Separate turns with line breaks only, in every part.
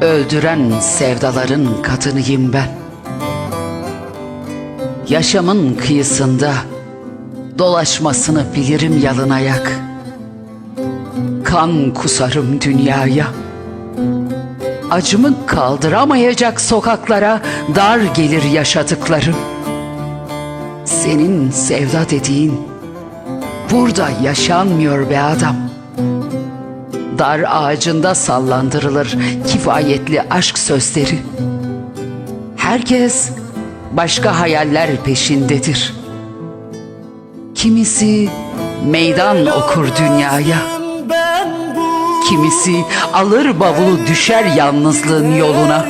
Öldüren sevdaların kadınıyım ben. Yaşamın kıyısında dolaşmasını bilirim yalın ayak. Kan kusarım dünyaya. Acımı kaldıramayacak sokaklara dar gelir yaşadıklarım. Senin sevda dediğin burada yaşanmıyor be adam. Dar ağacında sallandırılır kifayetli aşk sözleri. Herkes başka hayaller peşindedir. Kimisi meydan okur dünyaya. Kimisi alır bavulu düşer yalnızlığın yoluna.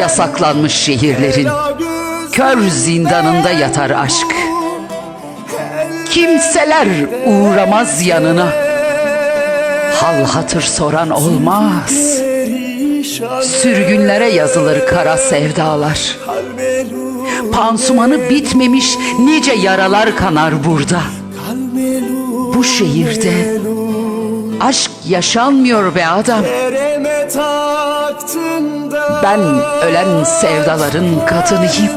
Yasaklanmış şehirlerin kör zindanında yatar aşk. Kimseler uğramaz yanına. Hal hatır soran olmaz. Sürgünlere yazılır kara sevdalar. Pansumanı bitmemiş nice yaralar kanar burada. Bu şehirde aşk yaşanmıyor be adam. Ben ölen sevdaların kadınıyım.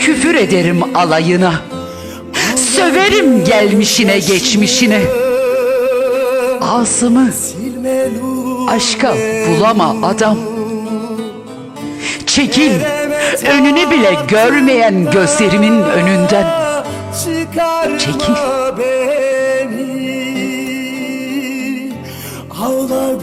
Küfür ederim alayına. Söverim gelmişine geçmişine. Asım'ı aşka bulama adam. Çekil önünü bile görmeyen gözlerimin önünden. Çekil.
Ağla